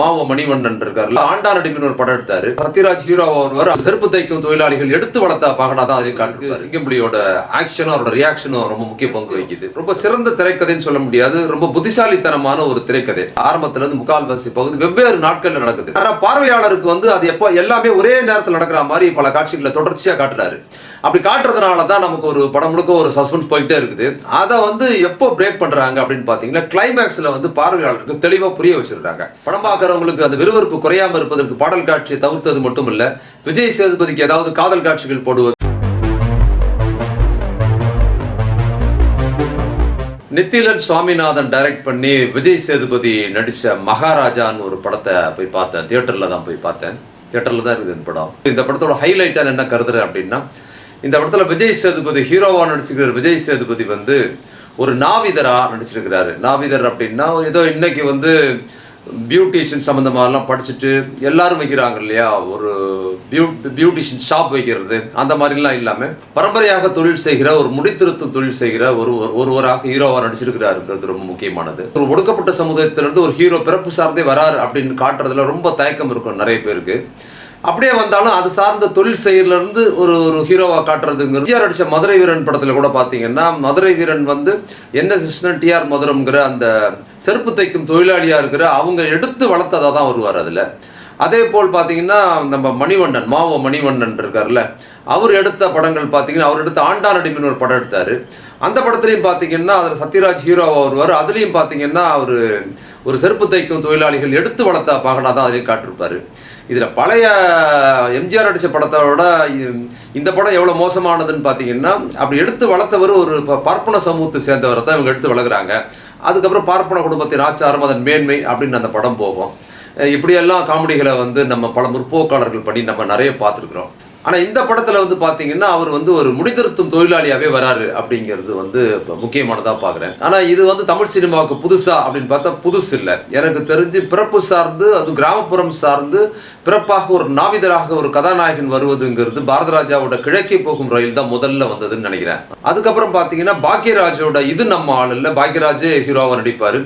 மாவோ மணிவண்ணன் இருக்காரு ஆண்டா நடிப்பின் ஒரு படம் எடுத்தாரு. சத்யராஜ் ஹீரோ ஒருவர் செருப்பு தைக்கும் தொழிலாளிகள் எடுத்து வளர்த்த பாகனா தான் அதையும் காட்டு சிங்கம்புலியோட ஆக்ஷனும் அவரோட ரியாக்ஷனும் ரொம்ப முக்கிய பங்கு வகிக்குது. ரொம்ப சிறந்த திரைக்கதைன்னு சொல்ல முடியாது. ரொம்ப புத்திசாலித்தனமான ஒரு திரைக்கதை. ஆரம்பத்துல இருந்து முக்கால்வாசி பகுதி வெவ்வேறு நாட்கள்ல நடக்குது. ஆனா பார்வையாளருக்கு வந்து அது எப்போ எல்லாமே ஒரே நேரத்தில் நடக்கிற மாதிரி பல காட்சிகளை தொடர்ச்சியா காட்டுறாரு. அப்படி காட்டுறதுனால தான் நமக்கு ஒரு படம் முழுக்க ஒரு சஸ்பென்ஸ் போயிட்டே இருக்குது. அதை வந்து எப்போ பிரேக் பண்ணுறாங்க அப்படின்னு பார்த்தீங்கன்னா கிளைமேக்ஸில் வந்து பார்வையாளருக்கு தெளிவாக புரிய வச்சுருக்காங்க. படம் பார்க்குறவங்களுக்கு அந்த விறுவிறுப்பு குறையாமல் இருப்பதற்கு பாடல் காட்சியை தவிர்த்தது மட்டும் இல்லை விஜய் சேதுபதிக்கு ஏதாவது காதல் காட்சிகள் போடுவது. நித்திலன் சுவாமிநாதன் டைரக்ட் பண்ணி விஜய் சேதுபதி நடித்த மகாராஜான்னு ஒரு படத்தை போய் பார்த்தேன். தியேட்டரில் தான் போய் பார்த்தேன். தியேட்டரில் தான் இருக்குது இந்த படம். இந்த படத்தோட ஹைலைட்டாக என்ன கருதுறேன் அப்படின்னா இந்த படத்தில் விஜய் சேதுபதி ஹீரோவாக நடிச்சிருக்கிற விஜய் சேதுபதி வந்து ஒரு நாவிதராக நடிச்சிருக்கிறாரு. நாவிதர் அப்படின்னா ஏதோ இன்னைக்கு வந்து பியூட்டிஷியன் சம்மந்தமாகலாம் படிச்சுட்டு எல்லாரும் வைக்கிறாங்க இல்லையா? ஒரு பியூ பியூட்டிஷியன் ஷாப் வைக்கிறது அந்த மாதிரிலாம் இல்லாமல் பரம்பரையாக தொழில் செய்கிற ஒரு முடித்திருத்தம் தொழில் செய்கிற ஒரு ஒருவராக ஹீரோவாக நடிச்சிருக்கிறாருங்கிறது ரொம்ப முக்கியமானது. ஒரு ஒடுக்கப்பட்ட சமுதாயத்திலிருந்து ஒரு ஹீரோ பிறப்பு சார்ந்தே வராரு அப்படின்னு காட்டுறதுல ரொம்ப தயக்கம் இருக்கும் நிறைய பேருக்கு. அப்படியே வந்தாலும் அது சார்ந்த தொழில் செயலிருந்து ஒரு ஒரு ஹீரோவாக காட்டுறதுங்கிறது. ஜிஆர் அடித்த மதுரை வீரன் படத்தில் கூட பார்த்தீங்கன்னா மதுரை வீரன் வந்து என்ன கிருஷ்ணன் டிஆர் மதுரம்ங்கிற அந்த செருப்பு தைக்கும் தொழிலாளியாக இருக்கிற அவங்க எடுத்து வளர்த்ததா தான் வருவார் அதில். அதே போல் பார்த்தீங்கன்னா நம்ம மணிவண்ணன் மாவோ மணிவண்ணன் இருக்கார்ல அவர் எடுத்த படங்கள் பார்த்தீங்கன்னா அவர் எடுத்த ஆண்டா நடிப்பின் ஒரு படம் எடுத்தார். அந்த படத்துலையும் பார்த்தீங்கன்னா அதில் சத்யராஜ் ஹீரோவாக வருவார். அதுலேயும் பார்த்தீங்கன்னா அவர் ஒரு செருப்பு தைக்கும் தொழிலாளிகள் எடுத்து வளர்த்த பாகனா தான் அதிலையும் காட்டிருப்பார். இதில் பழைய எம்ஜிஆர் அடித்த படத்தை விட இந்த படம் எவ்வளோ மோசமானதுன்னு பார்த்தீங்கன்னா அப்படி எடுத்து வளர்த்தவர் ஒரு ப- பார்ப்பன சமூகத்தை சேர்ந்தவரை தான் இவங்க எடுத்து வளர்க்குறாங்க. அதுக்கப்புறம் பார்ப்பன குடும்பத்தின் ஆச்சாரம் அதன் மேன்மை அப்படின்னு அந்த படம் போகும். இப்படியெல்லாம் காமெடிகளை வந்து நம்ம பல முற்போக்காளர்கள் பண்ணி நம்ம நிறைய பார்த்துருக்குறோம். ஆனால் இந்த படத்தில் வந்து பார்த்தீங்கன்னா அவர் வந்து ஒரு முடித்திருத்தும் தொழிலாளியாகவே வராரு அப்படிங்கிறது வந்து இப்போ முக்கியமானதாக பார்க்குறேன் ஆனால் இது வந்து தமிழ் சினிமாவுக்கு புதுசா அப்படின்னு பார்த்தா புதுசு இல்லை. எனக்கு தெரிஞ்சு பிறப்பு சார்ந்து அது கிராமப்புறம் சார்ந்து பிறப்பாக ஒரு நாவிதராக ஒரு கதாநாயகன் வருவதுங்கிறது பாரதராஜாவோட கிழக்கே போகும் ரயில் தான் முதல்ல வந்ததுன்னு நினைக்கிறேன். அதுக்கப்புறம் பார்த்தீங்கன்னா பாக்யராஜோட இது நம்ம ஆள் இல்லை பாக்யராஜே ஹீரோவாக நடிப்பார்.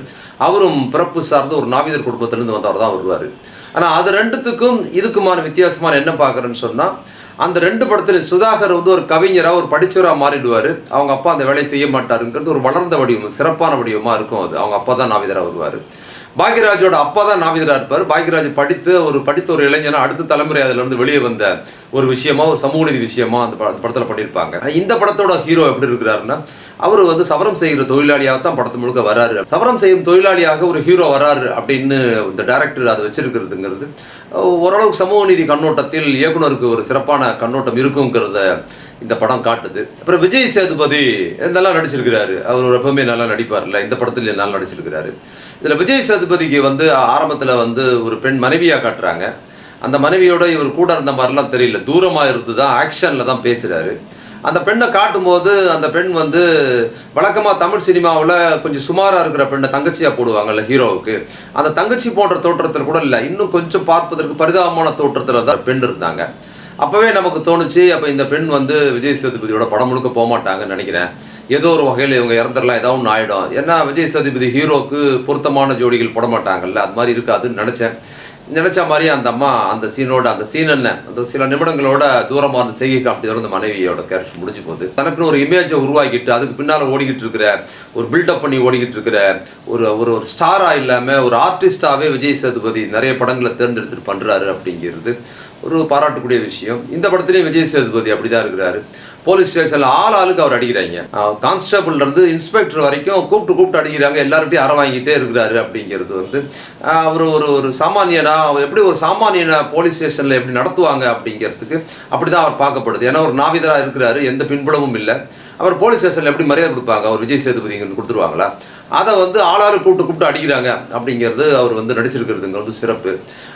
அவரும் பிறப்பு சார்ந்து ஒரு நாவிதர் குடும்பத்திலேருந்து வந்தவர் தான் வருவார். ஆனால் அது ரெண்டுத்துக்கும் இதுக்குமான வித்தியாசமான என்ன பார்க்குறேன்னு சொன்னால் அந்த ரெண்டு படத்தில் சுதாகர் வந்து ஒரு கவிஞராக ஒரு படிச்சவராக மாறிடுவார். அவங்க அப்பா அந்த வேலையை செய்ய மாட்டாருங்கிறது ஒரு வளர்ந்த வடிவம் சிறப்பான வடிவமாக இருக்கும் அது. அவங்க அப்பா தான் நாவிதராக வருவார். பாக்யராஜோட அப்பா தான் நாவிதராக இருப்பார். பாக்யராஜ் படித்து ஒரு படித்த ஒரு இளைஞனா அடுத்த தலைமுறை அதிலிருந்து வெளியே வந்த ஒரு விஷயமா ஒரு சமூக நீதி விஷயமா அந்த படத்தில் பண்ணியிருப்பாங்க. இந்த படத்தோட ஹீரோ எப்படி இருக்கிறாருன்னா அவர் வந்து சவரம் செய்கிற தொழிலாளியாக தான் படத்து முழுக்க வராரு. சவரம் செய்யும் தொழிலாளியாக ஒரு ஹீரோ வராரு அப்படின்னு இந்த டேரக்டர் அதை வச்சிருக்கிறதுங்கிறது ஓரளவுக்கு சமூக நீதி கண்ணோட்டத்தில் இயக்குனருக்கு ஒரு சிறப்பான கண்ணோட்டம் இருக்குங்கிறத இந்த படம் காட்டுது. அப்புறம் விஜய் சேதுபதி நல்லா நடிச்சிருக்கிறாரு. அவர் எப்பவுமே நல்லா நடிப்பார்ல. இந்த படத்துல நல்லா நடிச்சிருக்கிறாரு. இதில் விஜய் சேதுபதிக்கு வந்து ஆரம்பத்தில் வந்து ஒரு பெண் மனைவியாக காட்டுறாங்க. அந்த மனைவியோட இவர் கூட இருந்த மாதிரிலாம் தெரியல. தூரமாக இருந்து தான் ஆக்ஷனில் தான் பேசுகிறாரு அந்த பெண்ணை காட்டும்போது அந்த பெண் வந்து வழக்கமாக தமிழ் சினிமாவில் கொஞ்சம் சுமாராக இருக்கிற பெண்ணை தங்கச்சியாக போடுவாங்கல்ல ஹீரோவுக்கு. அந்த தங்கச்சி போன்ற தோற்றத்தில் கூட இல்லை. இன்னும் கொஞ்சம் பார்ப்பதற்கு பரிதாபமான தோற்றத்தில் தான் பெண் இருந்தாங்க. அப்போவே நமக்கு தோணுச்சு அப்போ இந்த பெண் வந்து விஜய் சேதுபதியோட படம் முழுக்க போக மாட்டாங்கன்னு நினைக்கிறேன். ஏதோ ஒரு வகையில் இவங்க இறந்துடலாம் ஏதாவது ஒன்று ஆகிடும் ஏன்னா விஜய் சதுபதி ஹீரோக்கு பொருத்தமான ஜோடிகள் போட மாட்டாங்கல்ல அது மாதிரி இருக்காதுன்னு நினச்சேன். நினச்ச மாதிரி அந்த அம்மா அந்த சீனோட அந்த சீன் என்ன அந்த சில நிமிடங்களோட தூரமாக அந்த செய்கை அப்படி அந்த மனைவியோட கேரக்டர் முடிஞ்சு போகுது. தனக்குன்னு ஒரு இமேஜை உருவாக்கிட்டு அதுக்கு பின்னால் ஓடிக்கிட்டு இருக்கிற ஒரு பில்டப் பண்ணி ஓடிக்கிட்டு இருக்கிற ஒரு ஒரு ஒரு ஸ்டாராக இல்லாமல் ஒரு ஆர்டிஸ்டாகவே விஜய் சேதுபதி நிறைய படங்களை தேர்ந்தெடுத்துட்டு பண்ணுறாரு அப்படிங்கிறது ஒரு பாராட்டக்கூடிய விஷயம். இந்த படத்துலேயும் விஜய் சேதுபதி அப்படி தான் இருக்கிறாரு. போலீஸ் ஸ்டேஷனில் ஆள் ஆளுக்கு அவர் அடிக்கிறாங்க. கான்ஸ்டபிள் இருந்து இன்ஸ்பெக்டர் வரைக்கும் கூப்பிட்டு கூப்பிட்டு அடிக்கிறாங்க. எல்லார்கிட்டையும் அற வாங்கிட்டே இருக்கிறாரு அப்படிங்கிறது வந்து அவர் ஒரு ஒரு சாமானியனா அவர் எப்படி ஒரு சாமானியனை போலீஸ் ஸ்டேஷனில் எப்படி நடத்துவாங்க அப்படிங்கிறதுக்கு அப்படிதான் அவர் பார்க்கப்படுது. ஏன்னா ஒரு நாவிதராக இருக்கிறாரு எந்த பின்புலமும் இல்லை. அவர் போலீஸ் ஸ்டேஷனில் எப்படி மரியாதை கொடுப்பாங்க? அவர் விஜய் சேதுபதி கொடுத்துருவாங்களா? அதை வந்து ஆளாறு கூப்பிட்டு கூப்பிட்டு அடிக்கிறாங்க அப்படிங்கிறது அவர் வந்து நடிச்சிருக்கிறதுங்க வந்து சிறப்பு.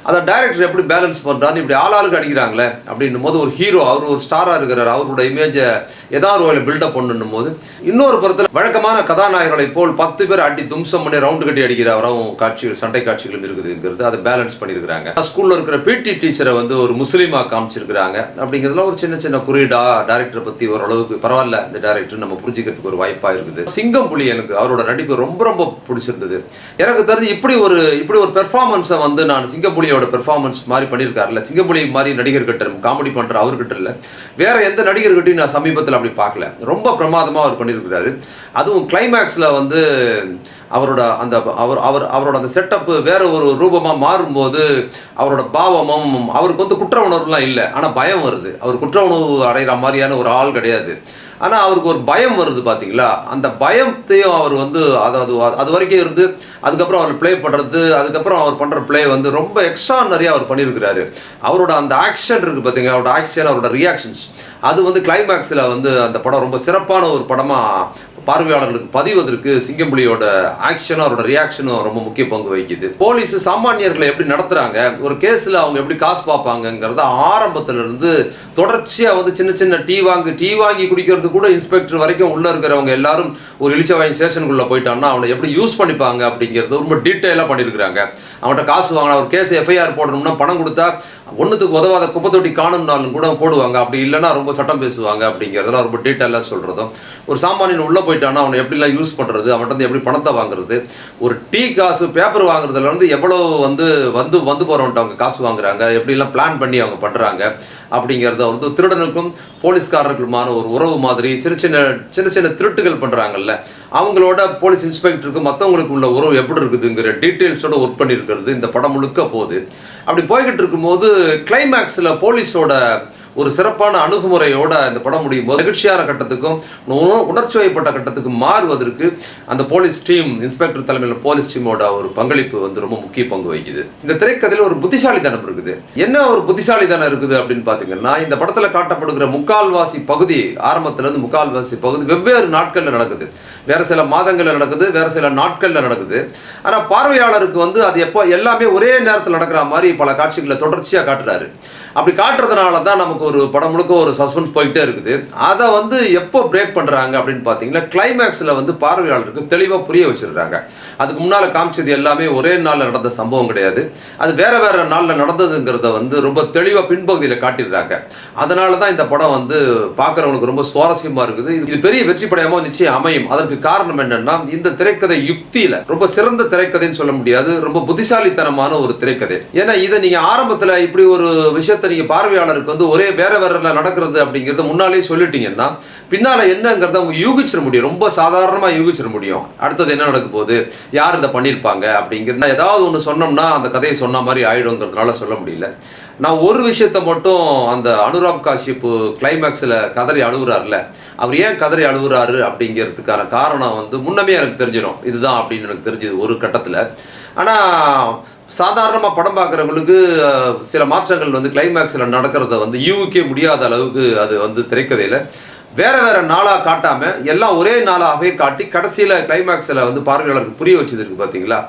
அதை டைரக்டர் எப்படி பேலன்ஸ் பண்ணுறான்னு இப்படி ஆளாளுக்கு அடிக்கிறாங்களே அப்படின்னும் போது ஒரு ஹீரோ அவர் ஒரு ஸ்டாராக இருக்கிறார். அவரோட இமேஜை ஏதாவது ஒரு பில்டப் பண்ணணும் போது இன்னொரு புறத்தில் வழக்கமான கதாநாயகர்களை போல் பத்து பேர் அடி தும்சம் பண்ணி ரவுண்டு கட்டி அடிக்கிறவரும் காட்சிகள் சண்டை காட்சிகளும் இருக்குதுங்கிறது அதை பேலன்ஸ் பண்ணியிருக்கிறாங்க. ஸ்கூலில் இருக்கிற பிடி டீச்சரை வந்து ஒரு முஸ்லீமாக காமிச்சிருக்கிறாங்க அப்படிங்கிறதுல ஒரு சின்ன சின்ன குறியீடா டேரக்டரை பற்றி ஓரளவுக்கு பரவாயில்ல இந்த டேரக்டர் நம்ம புரிஞ்சுக்கிறதுக்கு ஒரு வாய்ப்பாக இருக்குது. சிங்கம் புலி எனக்கு அவரோட நடிப்பு ரொம்ப ரொம்ப பிடிச்சிருந்தது. எனக்கு தெரிஞ்சு இப்படி ஒரு இப்படி ஒரு பெர்ஃபார்மன்ஸை வந்து நான் சிங்கப்புலியோட பெர்ஃபார்மன்ஸ் மாதிரி பண்ணியிருக்காருல்ல. சிங்கப்புலி மாதிரி நடிகர்கிட்ட காமெடி பண்ணுற அவர்கிட்ட இல்லை. வேற எந்த நடிகர்கிட்டையும் நான் சமீபத்தில் அப்படி பார்க்கல. ரொம்ப பிரமாதமாக அவர் பண்ணியிருக்கிறாரு. அதுவும் கிளைமேக்ஸில் வந்து அவரோட அந்த அவர் அவர் அவரோட அந்த செட்டப்பு வேற ஒரு ரூபமாக மாறும்போது அவரோட பாவமும் அவருக்கு வந்து குற்ற உணர்வுலாம் இல்லை. ஆனால் பயம் வருது. அவர் குற்ற உணர்வு அடைகிற மாதிரியான ஒரு ஆள் கிடையாது. ஆனால் அவருக்கு ஒரு பயம் வருது பார்த்தீங்களா அந்த பயத்தையும் அவர் வந்து அதாவது அது வரைக்கும் இருந்து அதுக்கப்புறம் அவர் ப்ளே பண்ணுறது அதுக்கப்புறம் அவர் பண்ணுற ப்ளே வந்து ரொம்ப எக்ஸ்ட்ரானரியாக அவர் பண்ணியிருக்கிறாரு அவரோட அந்த ஆக்ஷன் இருக்குது பார்த்தீங்களா அவரோட ஆக்ஷன் அவரோட ரியாக்ஷன்ஸ் அது வந்து கிளைமேக்ஸில் வந்து அந்த படம் ரொம்ப சிறப்பான ஒரு படமாக பார்வையாளர்களுக்கு பதிவதற்கு சிங்கம்புலியோட ஆக்ஷனும் அவரோட ரியாக்ஷனும் ரொம்ப முக்கிய பங்கு வகிக்குது. போலீஸ் சாமானியர்களை எப்படி நடத்துறாங்க? ஒரு கேஸில் அவங்க எப்படி காசு பார்ப்பாங்கங்கிறத ஆரம்பத்துல இருந்து தொடர்ச்சியாக வந்து சின்ன சின்ன டீ வாங்கி டீ வாங்கி குடிக்கிறது கூட இன்ஸ்பெக்டர் வரைக்கும் உள்ளே இருக்கிறவங்க எல்லாரும் ஒரு இளிச்சவாயின் ஸ்டேஷனுக்குள்ளே போயிட்டான்னா அவனை எப்படி யூஸ் பண்ணிப்பாங்க அப்படிங்கிறது ரொம்ப டீட்டெயிலாக பண்ணியிருக்கிறாங்க. அவன்கிட்ட காசு வாங்கினா ஒரு கேஸ் எஃப்ஐஆர் போடணும்னா பணம் கொடுத்தா ஒன்றுத்துக்கு உதவாத குப்பை தொட்டி காணும்னாலும் கூட போடுவாங்க. அப்படி இல்லைன்னா ரொம்ப சட்டம் பேசுவாங்க அப்படிங்கிறதெல்லாம் ரொம்ப டீட்டெயிலாக சொல்கிறதும் ஒரு சாமானியன் உள்ளே போயிட்டான்னா அவனை எப்படிலாம் யூஸ் பண்ணுறது அவன்கிட்ட எப்படி பணத்தை வாங்குறது? ஒரு டீ காசு பேப்பர் வாங்குறதுலேருந்து எவ்வளோ வந்து வந்து வந்து போகிறவன்ட்டு அவங்க காசு வாங்குறாங்க? எப்படிலாம் பிளான் பண்ணி அவங்க பண்ணுறாங்க அப்படிங்கிறத வந்து திருடனுக்கும் போலீஸ்காரர்களுமான ஒரு உறவு மாதிரி சின்ன சின்ன சின்ன சின்ன திருட்டுகள் பண்ணுறாங்கல்ல அவங்களோட போலீஸ் இன்ஸ்பெக்டருக்கு மற்றவங்களுக்கு உள்ள உறவு எப்படி இருக்குதுங்கிற டீட்டெயில்ஸோட ஒர்க் பண்ணியிருக்கிறது. இந்த படம் முழுக்க போகுது. அப்படி போய்கிட்டு இருக்கும்போது கிளைமேக்ஸில் போலீஸோட ஒரு சிறப்பான அணுகுமுறையோட இந்த படம் முடியும் போது நெகிழ்ச்சியான கட்டத்துக்கும் உண- உணர்ச்சி வயப்பட்ட கட்டத்துக்கும் மாறுவதற்கு அந்த போலீஸ் டீம் இன்ஸ்பெக்டர் தலைமையில் போலீஸ் டீமோட ஒரு பங்களிப்பு வந்து ரொம்ப முக்கிய பங்கு வகிக்குது. இந்த திரைக்கதையில் ஒரு புத்திசாலித்தனம் இருக்குது. என்ன ஒரு புத்திசாலித்தனம் இருக்குது அப்படின்னு பார்த்தீங்கன்னா இந்த படத்தில் காட்டப்படுகிற முக்கால்வாசி பகுதி ஆரம்பத்திலேருந்து முக்கால்வாசி பகுதி வெவ்வேறு நாட்களில் நடக்குது. வேற சில மாதங்களில் நடக்குது வேற சில நாட்களில் நடக்குது. ஆனால் பார்வையாளருக்கு வந்து அது எப்போ எல்லாமே ஒரே நேரத்தில் நடக்கிற மாதிரி பல காட்சிகளை தொடர்ச்சியாக காட்டுறாரு. அப்படி காட்டுறதுனால தான் நமக்கு ஒரு படம் முழுக்க ஒரு சஸ்பென்ஸ் போயிட்டே இருக்குது. அதை வந்து எப்போ பிரேக் பண்ணுறாங்க அப்படின்னு பார்த்தீங்கன்னா கிளைமேக்ஸில் வந்து பார்வையாளருக்கு தெளிவாக புரிய வச்சிருக்காங்க. அதுக்கு முன்னால் காமிச்சது எல்லாமே ஒரே நாளில் நடந்த சம்பவம் கிடையாது. அது வேறு வேறு நாளில் நடந்ததுங்கிறத வந்து ரொம்ப தெளிவாக பின்பகுதியில் காட்டிடுறாங்க. அதனால தான் இந்த படம் வந்து பார்க்குறவங்களுக்கு ரொம்ப சுவாரஸ்யமாக இருக்குது. இது- பெரிய வெற்றி படையமாக நிச்சயம் அமையும். அதற்கு காரணம் என்னென்னா இந்த திரைக்கதை யுக்தியில் ரொம்ப சிறந்த திரைக்கதைன்னு சொல்ல முடியாது. ரொம்ப புத்திசாலித்தனமான ஒரு திரைக்கதை. ஏன்னா இதை நீங்கள் ஆரம்பத்தில் இப்படி ஒரு விஷயத்தை நீங்கள் பார்வையாளருக்கு வந்து ஒரே வேற வேற நடக்கிறது அப்படிங்கிறத முன்னாலே சொல்லிட்டீங்கன்னா பின்னால என்னங்கிறத அவங்க யூகிச்சிட முடியும். ரொம்ப சாதாரணமாக யூகிச்சிட முடியும். அடுத்தது என்ன நடக்க போகுது? யார் இதை பண்ணியிருப்பாங்க அப்படிங்கிறது ஏதாவது ஒன்று சொன்னோம்னா அந்த கதையை சொன்ன மாதிரி ஆயிடுங்கிறதுனால சொல்ல முடியல. நான் ஒரு விஷயத்தை மட்டும் அந்த அனுராப் காஷிப் கிளைமேக்ஸில் கதறி அழுகுறாருல அவர் ஏன் கதறி அழுகுறாரு அப்படிங்கிறதுக்கான காரணம் வந்து முன்னமே எனக்கு தெரிஞ்சிடும். இதுதான் அப்படின்னு எனக்கு தெரிஞ்சது ஒரு கட்டத்தில். ஆனால் சாதாரணமாக படம் பார்க்குறவங்களுக்கு சில மாற்றங்கள் வந்து கிளைமேக்ஸில் நடக்கிறத வந்து யூகிக்க முடியாத அளவுக்கு அது வந்து திரைக்கதையில் வேறு வேறு நாளாக காட்டாமல் எல்லாம் ஒரே நாளாகவே காட்டி கடைசியில் கிளைமேக்ஸில் வந்து பார்வையாளருக்கு புரிய வச்சது இருக்குது பார்த்தீங்களா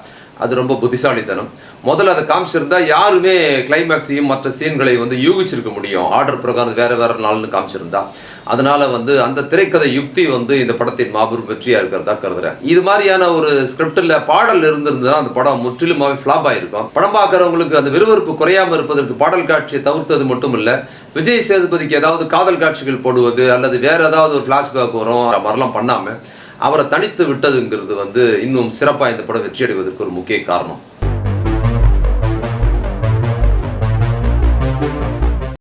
அது ரொம்ப புத்திசாலித்தனம். முதல்ல அதை காமிச்சிருந்தா யாருமே கிளைமேக்ஸையும் மற்ற சீன்களை வந்து யூகிச்சிருக்க முடியும். ஆர்டர் பிரகாரம் வேற வேற நாள்னு காமிச்சிருந்தா. அதனால வந்து அந்த திரைக்கதை யுக்தி வந்து இந்த படத்தின் மாபெரும் வெற்றியா இருக்கிறதா கருதுறேன். இது மாதிரியான ஒரு ஸ்கிரிப்டில் பாடல் இருந்திருந்தா அந்த படம் முற்றிலுமாவே ஃப்ளாப் ஆயிருக்கும். படம் பார்க்குறவங்களுக்கு அந்த விறுவிறுப்பு குறையாம இருப்பதற்கு பாடல் காட்சியை தவிர்த்தது மட்டும் இல்ல விஜய் சேதுபதிக்கு ஏதாவது காதல் காட்சிகள் போடுவது அல்லது வேற ஏதாவது ஒரு ஃப்ளாஷ்பேக் வரும் அந்த மாதிரிலாம் பண்ணாம அவரை தனித்து விட்டதுங்கிறது வந்து இன்னும் சிறப்பாக இந்த படம் வெற்றி அடைவதற்கு ஒரு முக்கிய காரணம்.